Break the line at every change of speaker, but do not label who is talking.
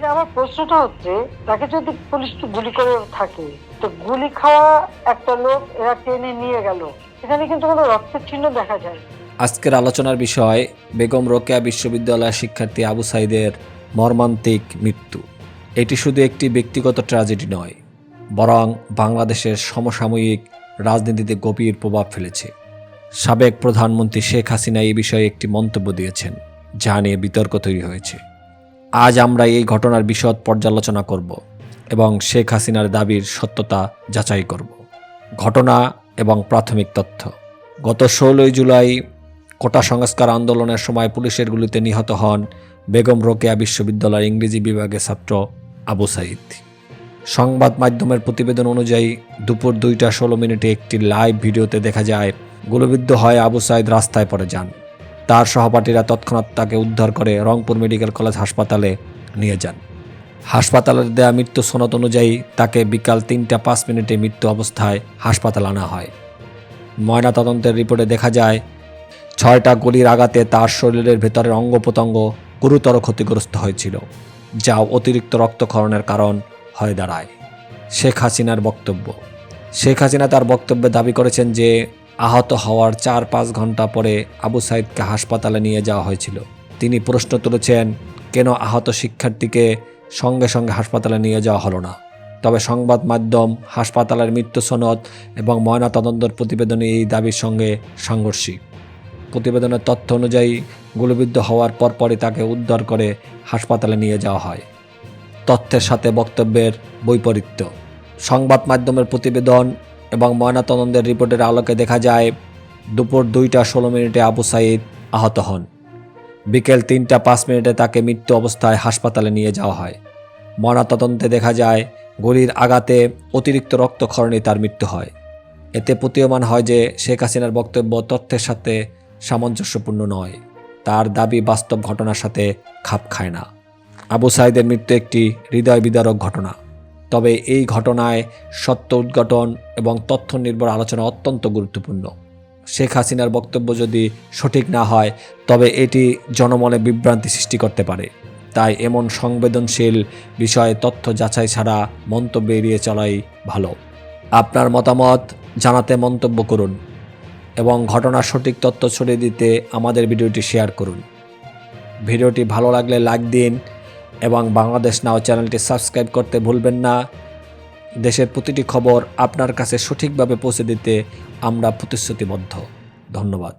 কিন্তু আমার প্রশ্নটা হচ্ছে, তাকে যদি পুলিশ গুলি করে থাকে, তো গুলি খাওয়া একটা লোক এরা টেনে নিয়ে গেল। এখানে কিন্তু কোনো রক্তের চিহ্ন দেখা যায়।
আজকের আলোচনার বিষয়, বেগম রোকেয়া বিশ্ববিদ্যালয়ের শিক্ষার্থী আবু সাইদের মর্মান্তিক মৃত্যু। এটি শুধু একটি ব্যক্তিগত ট্র্যাজেডি নয়, বরং বাংলাদেশের সমসাময়িক রাজনীতিতে গভীর প্রভাব ফেলেছে। সাবেক প্রধানমন্ত্রী শেখ হাসিনা এই বিষয়ে একটি মন্তব্য দিয়েছেন, যা নিয়ে বিতর্ক তৈরি হয়েছে। আজ আমরা এই ঘটনার বিশদ পর্যালোচনা করব এবং শেখ হাসিনার দাবির সত্যতা যাচাই করব। ঘটনা এবং প্রাথমিক তথ্য। গত ষোলোই জুলাই কোটা সংস্কার আন্দোলনের সময় পুলিশের গুলিতে নিহত হন বেগম রোকেয়া বিশ্ববিদ্যালয়ের ইংরেজি বিভাগের ছাত্র আবু সাইদ। সংবাদ মাধ্যমের প্রতিবেদন অনুযায়ী দুপুর দুইটা ষোলো মিনিটে একটি লাইভ ভিডিওতে দেখা যায়, গুলিবিদ্ধ হয় আবু সাইদ রাস্তায় পড়ে যান। তার সহপাঠীরা তৎক্ষণাৎ তাকে উদ্ধার করে রংপুর মেডিকেল কলেজ হাসপাতালে নিয়ে যান। হাসপাতালের দেয়া মৃত্যু সনদ অনুযায়ী তাকে বিকাল তিনটা পাঁচ মিনিটে মৃত্যু অবস্থায় হাসপাতালে আনা হয়। ময়নাতদন্তের রিপোর্টে দেখা যায়, ছয়টা গুলির আঘাতে তার শরীরের ভেতরের অঙ্গ প্রত্যঙ্গ গুরুতর ক্ষতিগ্রস্ত হয়েছিল, যা অতিরিক্ত রক্তক্ষরণের কারণ হয়ে দাঁড়ায়। শেখ হাসিনার বক্তব্য। শেখ হাসিনা তার বক্তব্যে দাবি করেছেন যে আহত হওয়ার চার পাঁচ ঘণ্টা পরে আবু সাইদকে হাসপাতালে নিয়ে যাওয়া হয়েছিল। তিনি প্রশ্ন তুলেছেন, কেন আহত শিক্ষার্থীকে সঙ্গে সঙ্গে হাসপাতালে নিয়ে যাওয়া হলো না? তবে সংবাদ মাধ্যম, হাসপাতালের মৃত্যু সনদ এবং ময়নাতদন্তের প্রতিবেদনে এই দাবির সঙ্গে সাংঘর্ষিক। প্রতিবেদনের তথ্য অনুযায়ী, গুলিবিদ্ধ হওয়ার পরপরই তাকে উদ্ধার করে হাসপাতালে নিয়ে যাওয়া হয়। তথ্যের সাথে বক্তব্যের বৈপরীত্য। সংবাদ মাধ্যমের প্রতিবেদন এবং ময়নাতদন্তের রিপোর্টের আলোকে দেখা যায়, দুপুর দুইটা ষোলো মিনিটে আবু সাইদ আহত হন। বিকেল তিনটা পাঁচ মিনিটে তাকে মৃত্যু অবস্থায় হাসপাতালে নিয়ে যাওয়া হয়। ময়নাতদন্তে দেখা যায়, গুলির আঘাতে অতিরিক্ত রক্তক্ষরণে তার মৃত্যু হয়। এতে প্রতীয়মান হয় যে শেখ হাসিনার বক্তব্য তথ্যের সাথে সামঞ্জস্যপূর্ণ নয়। তার দাবি বাস্তব ঘটনার সাথে খাপ খায় না। আবু সাইদের মৃত্যু একটি হৃদয় বিদারক ঘটনা। তবে এই ঘটনায় সত্য উদ্ঘাটন এবং তথ্য নির্ভর আলোচনা অত্যন্ত গুরুত্বপূর্ণ। শেখ হাসিনার বক্তব্য যদি সঠিক না হয়, তবে এটি জনমনে বিভ্রান্তি সৃষ্টি করতে পারে। তাই এমন সংবেদনশীল বিষয়ে তথ্য যাচাই ছাড়া মন্তব্য এড়িয়ে চলাই ভালো। আপনার মতামত জানাতে মন্তব্য করুন এবং ঘটনার সঠিক তথ্য ছড়িয়ে দিতে আমাদের ভিডিওটি শেয়ার করুন। ভিডিওটি ভালো লাগলে লাইক দিন এবং বাংলাদেশ নাও চ্যানেলটি সাবস্ক্রাইব করতে ভুলবেন না। দেশের প্রতিটি খবর আপনার কাছে সঠিকভাবে পৌঁছে দিতে আমরা প্রতিশ্রুতিবদ্ধ। ধন্যবাদ।